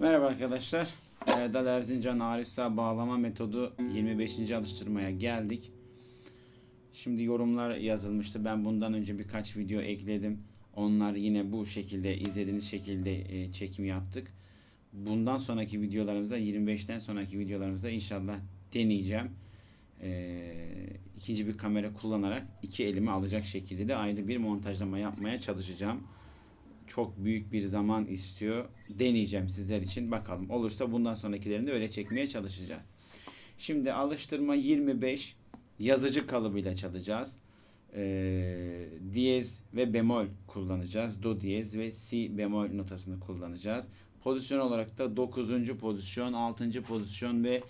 arkadaşlar. Erdal Erzincan Arisa bağlama metodu 25. alıştırmaya geldik. Şimdi yorumlar yazılmıştı. Ben bundan önce birkaç video ekledim. Onlar yine bu şekilde izlediğiniz şekilde e, çekim yaptık. Bundan sonraki videolarımızda 25'ten sonraki videolarımızda inşallah deneyeceğim. E, ikinci bir kamera kullanarak iki elimi alacak şekilde de ayrı bir montajlama yapmaya çalışacağım çok büyük bir zaman istiyor. Deneyeceğim sizler için. Bakalım olursa bundan sonrakilerini de öyle çekmeye çalışacağız. Şimdi alıştırma 25 yazıcı kalıbıyla çalacağız. Ee, diyez ve bemol kullanacağız. Do diyez ve si bemol notasını kullanacağız. Pozisyon olarak da 9. pozisyon, 6. pozisyon ve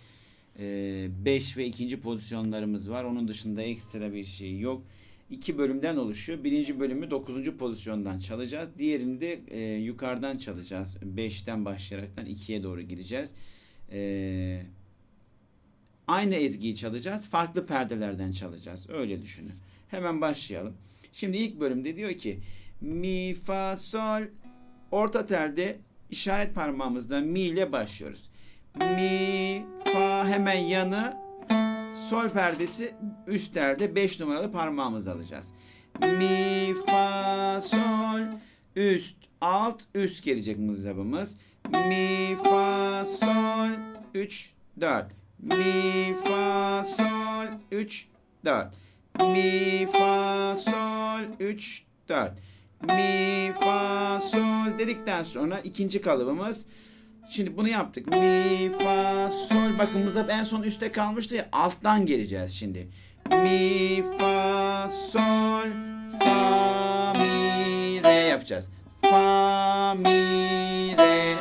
5 ve 2. pozisyonlarımız var. Onun dışında ekstra bir şey yok. İki bölümden oluşuyor. Birinci bölümü 9. pozisyondan çalacağız. Diğerini de e, yukarıdan çalacağız. 5'ten başlayaraktan 2'ye doğru gideceğiz. E, aynı ezgiyi çalacağız. Farklı perdelerden çalacağız. Öyle düşünün. Hemen başlayalım. Şimdi ilk bölümde diyor ki mi fa sol orta telde işaret parmağımızda mi ile başlıyoruz. Mi fa hemen yanı sol perdesi üst telde 5 numaralı parmağımızı alacağız. Mi fa sol üst alt üst gelecek mızrabımız. Mi fa sol 3 4 Mi fa sol 3 4 Mi fa sol 3 4 Mi fa sol dedikten sonra ikinci kalıbımız Şimdi bunu yaptık. Mi, fa, sol. Bakın mızrap en son üstte kalmıştı ya. Alttan geleceğiz şimdi. Mi, fa, sol, fa, mi, re yapacağız. Fa, mi, re.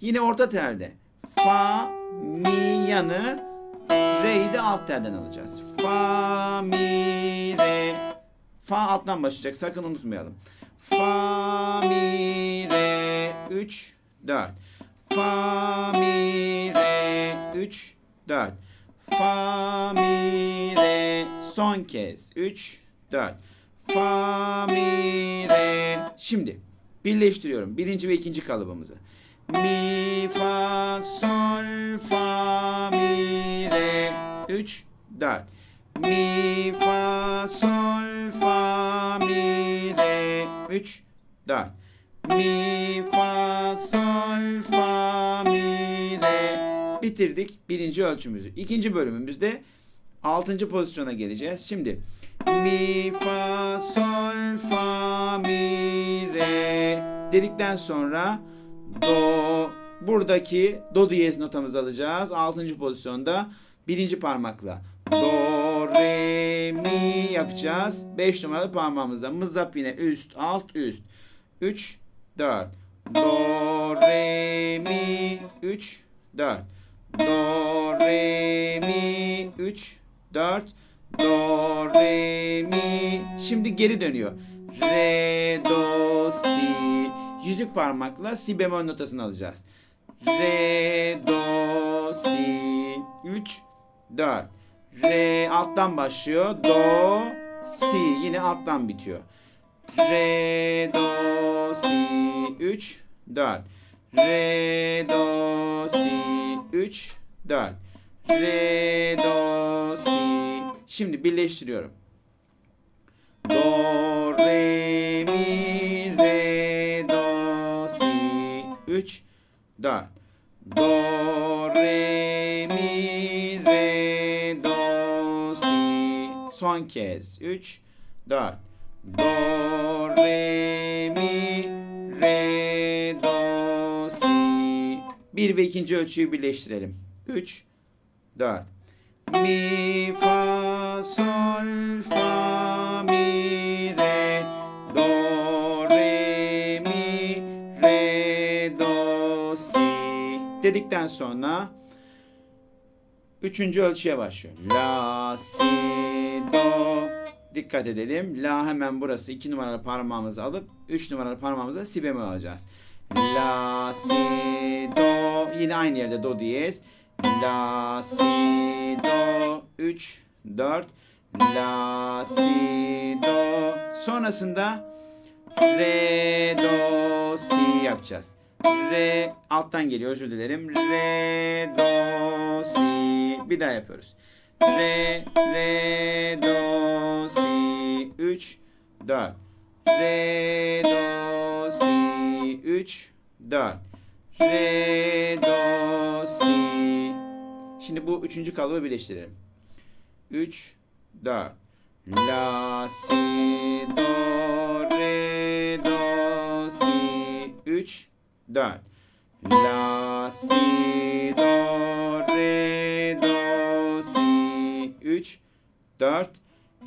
Yine orta telde. Fa, mi yanı, re'yi de alt telden alacağız. Fa, mi, re. Fa alttan başlayacak. Sakın unutmayalım. Fa, mi, re. 3, 4. Fa mi re 3 4 Fa mi re son kez. 3 4 Fa mi re Şimdi birleştiriyorum. Birinci ve ikinci kalıbımızı. Mi fa sol fa mi re 3 4 Mi fa sol fa mi re 3 4 Mi fa sol fa mi re bitirdik birinci ölçümüzü. İkinci bölümümüzde altıncı pozisyona geleceğiz. Şimdi mi fa sol fa mi re dedikten sonra do buradaki do diyez notamızı alacağız. Altıncı pozisyonda birinci parmakla do re mi yapacağız. Beş numaralı parmağımızda mızrap yine üst alt üst. 3 4 Do re mi. 3 4 Do re mi. 3 4 Do re mi. Şimdi geri dönüyor. Re do si. Yüzük parmakla si bemol notasını alacağız. Re do si. 3 4 Re alttan başlıyor. Do si. Yine alttan bitiyor. Re do si 3 4 Re do si 3 4 Re do si Şimdi birleştiriyorum. Do re mi re do si 3 4 Do re mi re do si son kez. 3 4 Do, re, 1 ve 2. ölçüyü birleştirelim. 3, 4. Mi, fa, sol, fa, mi, re, do, re, mi, re, do, si. Dedikten sonra üçüncü ölçüye başlıyor. La, si, do. Dikkat edelim. La hemen burası 2 numaralı parmağımızı alıp 3 numaralı parmağımıza si bemol alacağız. La, si, do, yine aynı yerde do diyez. La si do 3 4 La si do sonrasında re do si yapacağız. Re alttan geliyor özür dilerim. Re do si. Bir daha yapıyoruz. Re re do si. 3 4 Re do si 3 4 Re do si Şimdi bu üçüncü kalıbı birleştirelim. 3 4 La si do re do si. 3 4 La si do re do si. 3 4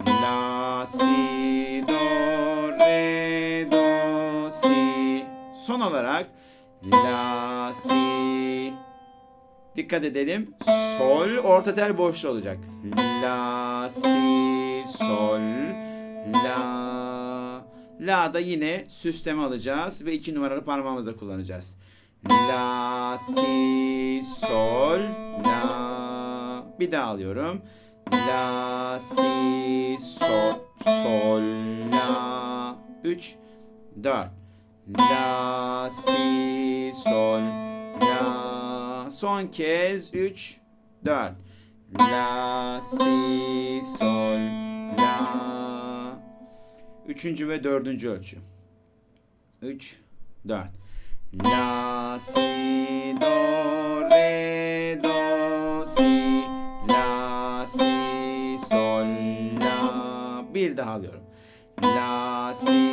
La si do re do si. Son olarak La si Dikkat edelim. Sol orta tel boşta olacak. La si sol. La. La da yine süsleme alacağız ve iki numaralı parmağımızla kullanacağız. La si sol. La. Bir daha alıyorum. La si sol. Sol. La. 3 4 La si sol. La son kez 3 4 La si sol. La. Üçüncü ve dördüncü ölçü. 3 4 La si do re do si. La si sol. La. Bir daha alıyorum. La si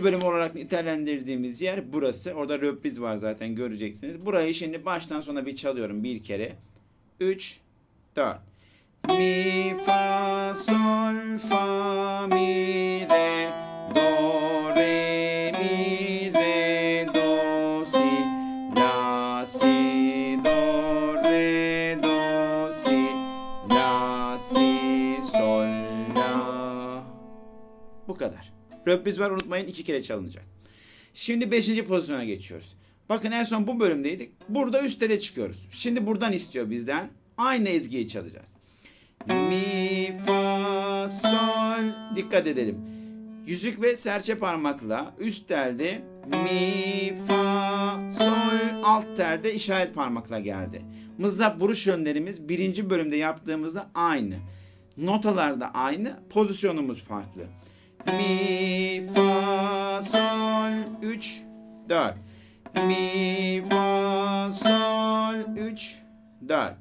Birinci bölüm olarak nitelendirdiğimiz yer burası. Orada röpriz var zaten göreceksiniz. Burayı şimdi baştan sona bir çalıyorum bir kere. 3 4 Mi fa sol fa mi Röpriz var unutmayın iki kere çalınacak. Şimdi 5. pozisyona geçiyoruz. Bakın en son bu bölümdeydik. Burada üst tele çıkıyoruz. Şimdi buradan istiyor bizden. Aynı ezgiyi çalacağız. Mi, fa, sol. Dikkat edelim. Yüzük ve serçe parmakla üst telde mi, fa, sol, alt telde işaret parmakla geldi. Mızrap vuruş yönlerimiz birinci bölümde yaptığımızda aynı. Notalarda aynı, pozisyonumuz farklı. Mi, fa, sol, 3, 4. Mi, fa, sol, 3, 4.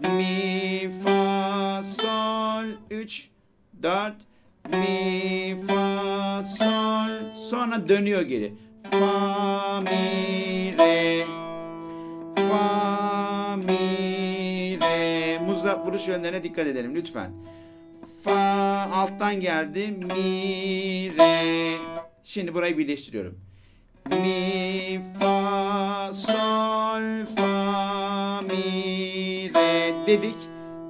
Mi, fa, sol, 3, 4. Mi, fa, sol. Sonra dönüyor geri. Fa, mi, re. Fa, mi, re. Muzlap vuruş yönlerine dikkat edelim lütfen. Fa alttan geldi. Mi, re. Şimdi burayı birleştiriyorum. Mi, fa, sol, fa, mi, re dedik.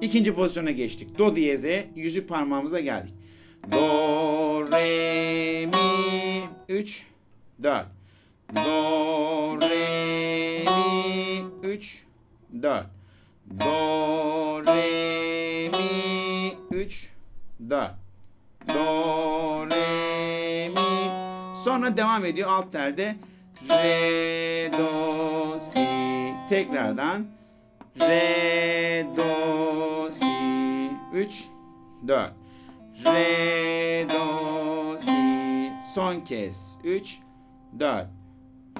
İkinci pozisyona geçtik. Do diyeze yüzük parmağımıza geldik. Do, re, mi, 3, 4. Do, re, mi, 3, 4. Do, 4. Do, re, mi. Sonra devam ediyor alt telde. Re, do, si. Tekrardan. Re, do, si. 3, 4. Re, do, si. Son kez. 3, 4.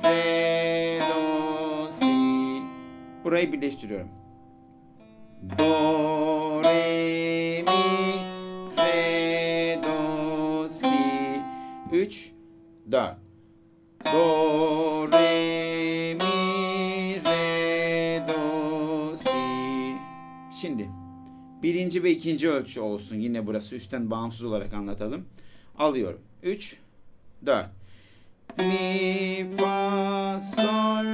Re, do, si. Burayı birleştiriyorum. Do, 4. Do, re, mi, re, do, si. Şimdi birinci ve ikinci ölçü olsun. Yine burası üstten bağımsız olarak anlatalım. Alıyorum. 3, 4. Mi, fa, sol,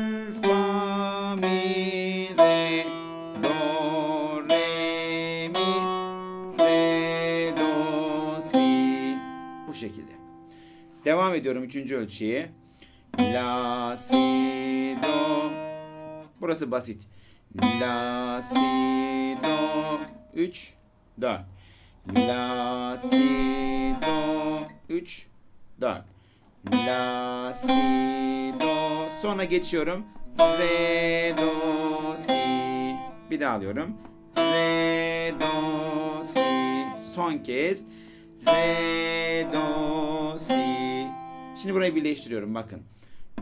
Devam ediyorum üçüncü ölçüye. La, si, do. Burası basit. La, si, do. 3, 4. La, si, do, 3, 4. La, si, do. Sonra geçiyorum. Re, do, si. Bir daha alıyorum. Re, do, si. Son kez. Re, do. Şimdi burayı birleştiriyorum bakın.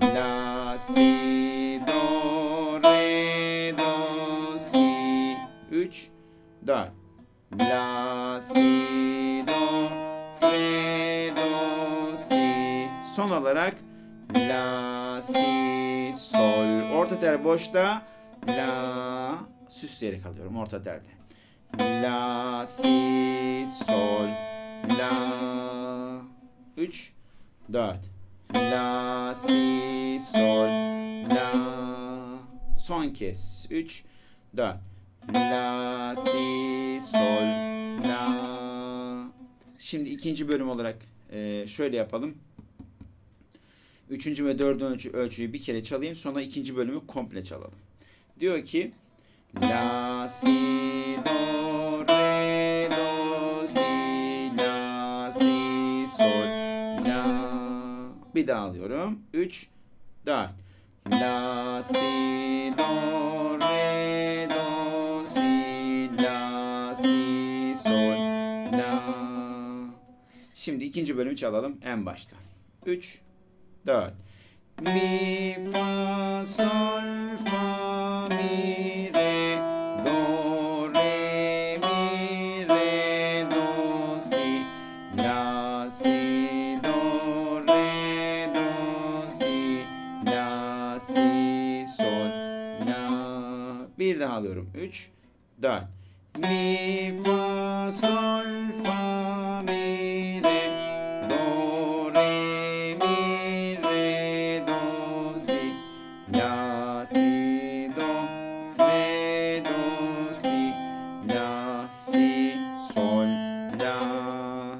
La, si, do, re, do, si. 3, 4. La, si, do, re, do, si. Son olarak La, si, sol. Orta tel boşta. La, süsleyerek alıyorum orta telde. La, si, sol. La, 3, 4. La, si, sol. La, son kez. 3, 4. La, si, sol. La. Şimdi ikinci bölüm olarak e, şöyle yapalım. Üçüncü ve dördüncü ölçü, ölçüyü bir kere çalayım. Sonra ikinci bölümü komple çalalım. Diyor ki La, si, do, re, do, Bir daha alıyorum. 3, 4. La, si, do, re, do, si, la, si, sol, la. Şimdi ikinci bölümü çalalım en başta. 3, 4. Mi, fa, sol, fa, mi, alıyorum. 3, 4. Mi, fa, sol, fa, mi, re, do, re, mi, re, do, si, la, si, do, re, do, si, la, si, sol, la.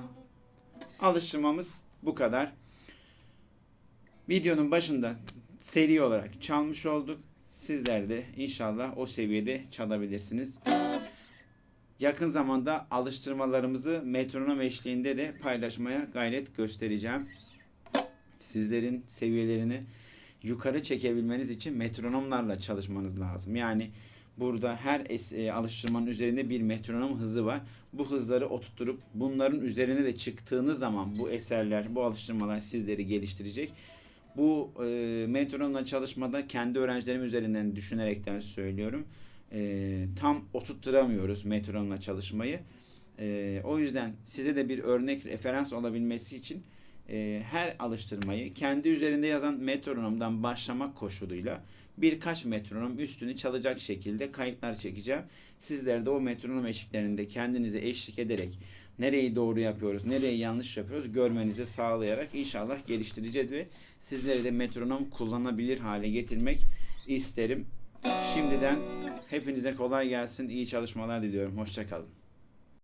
Alıştırmamız bu kadar. Videonun başında seri olarak çalmış olduk. Sizler de inşallah o seviyede çalabilirsiniz. Yakın zamanda alıştırmalarımızı metronom eşliğinde de paylaşmaya gayret göstereceğim. Sizlerin seviyelerini yukarı çekebilmeniz için metronomlarla çalışmanız lazım. Yani burada her es- e, alıştırmanın üzerinde bir metronom hızı var. Bu hızları oturtturup bunların üzerine de çıktığınız zaman bu eserler, bu alıştırmalar sizleri geliştirecek. Bu e, metronomla çalışmada kendi öğrencilerim üzerinden düşünerekten söylüyorum. E, tam oturtturamıyoruz metronomla çalışmayı. E, o yüzden size de bir örnek referans olabilmesi için e, her alıştırmayı kendi üzerinde yazan metronomdan başlamak koşuluyla birkaç metronom üstünü çalacak şekilde kayıtlar çekeceğim. Sizler de o metronom eşiklerinde kendinize eşlik ederek nereyi doğru yapıyoruz, nereyi yanlış yapıyoruz görmenizi sağlayarak inşallah geliştireceğiz ve sizleri de metronom kullanabilir hale getirmek isterim. Şimdiden hepinize kolay gelsin, iyi çalışmalar diliyorum. Hoşçakalın.